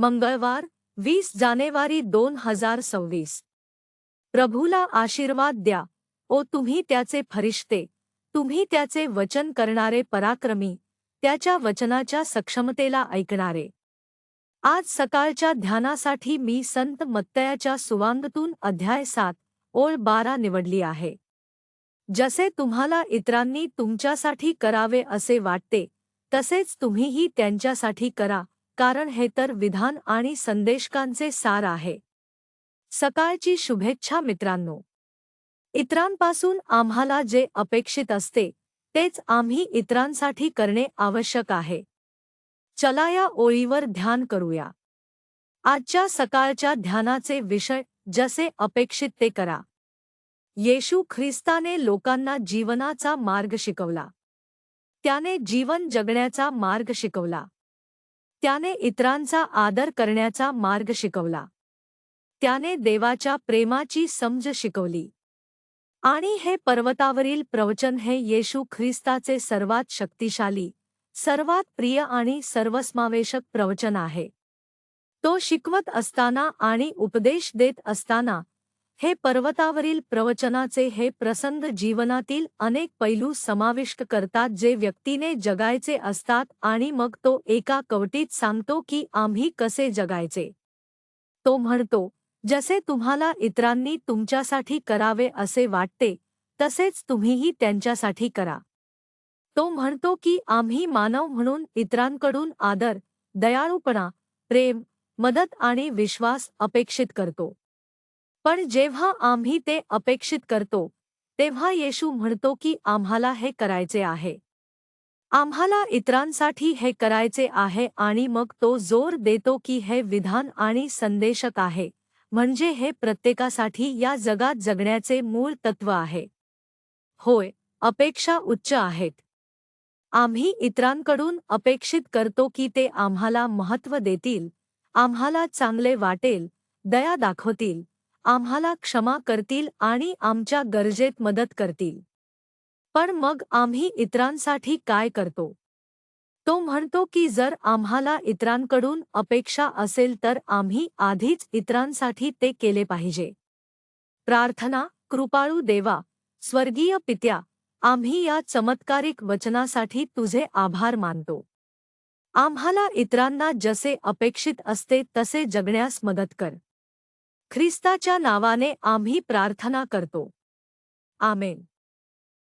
मंगळवार वीस जानेवारी दोन हजार सव्वीस. प्रभूला आशीर्वाद द्या. ओ तुम्ही त्याचे फरिश्ते. तुम्ही त्याचे वचन करणारे पराक्रमी. त्याच्या वचनाच्या सक्षमतेला ऐकणारे. आज सकाळच्या ध्यानासाठी मी संत मत्तयाच्या सुवांगतून अध्याय सात ओळ बारा निवडली आहे. जसे तुम्हाला इतरांनी तुमच्यासाठी करावे असे वाटते तसेच तुम्हीही त्यांच्यासाठी करा. कारण हे तर विधान आणि संदेशकांचे सार आहे. सकाळची शुभेच्छा मित्रांनो. इतरांपासून आम्हाला जे अपेक्षित असते तेच आम्ही इतरांसाठी करणे आवश्यक आहे. चला या ओळीवर ध्यान करूया. आजच्या सकाळच्या ध्यानाचे विषय जसे अपेक्षित ते करा. येशू ख्रिस्ताने लोकांना जीवनाचा मार्ग शिकवला. त्याने जीवन जगण्याचा मार्ग शिकवला. त्याने इतरांचा आदर करण्याचा मार्ग शिकवला. त्याने देवाच्या प्रेमाची समज शिकवली. आणि हे पर्वतावरील प्रवचन हे येशू ख्रिस्ताचे सर्वात शक्तिशाली सर्वात प्रिय आणि सर्वसमावेशक प्रवचन आहे. तो शिकवत असताना आणि उपदेश देत असताना हे पर्वतावरील प्रवचनाचे हे प्रसंग जीवनातील अनेक पैलू समाविष्ट करतात जे व्यक्तीने जगायचे असतात आणि मग तो एका कवटीत सांगतो की आम्ही कसे जगायचे. तो म्हणतो जसे तुम्हाला इतरांनी तुमच्यासाठी करावे असे वाटते तसेच तुम्हीही त्यांच्यासाठी करा. तो म्हणतो की आम्ही मानव म्हणून इतरांकडून आदर दयाळूपणा प्रेम मदत आणि विश्वास अपेक्षित करतो. पण जेव्हा आम्ही ते अपेक्षित करतो तेव्हा येशू म्हणतो की आम्हाला हे करायचे आहे. आम्हाला इतरांसाठी हे करायचे आहे आणि मग तो जोर देतो की हे विधान आणि संदेशक आहे म्हणजे हे प्रत्येकासाठी या जगात जगण्याचे मूळ तत्व आहे. होय अपेक्षा उच्च आहेत. आम्ही इतरांकडून अपेक्षित करतो की ते आम्हाला महत्त्व देतील आम्हाला चांगले वाटेल दया दाखवतील आम्हाला क्षमा करतील आणि आमच्या गरजेत मदत करतील. पण मग आम्ही इतरांसाठी काय करतो? तो म्हणतो की जर आम्हाला इतरांकडून अपेक्षा असेल तर आम्ही आधीच इतरांसाठी ते केले पाहिजे. प्रार्थना कृपाळू देवा स्वर्गीय पित्या आम्ही या चमत्कारिक वचनासाठी तुझे आभार मानतो. आम्हाला इतरांना जसे अपेक्षित असते तसे जगण्यास मदत कर. ख्रिस्ताच्या नावाने आम्ही प्रार्थना करतो. आमेन.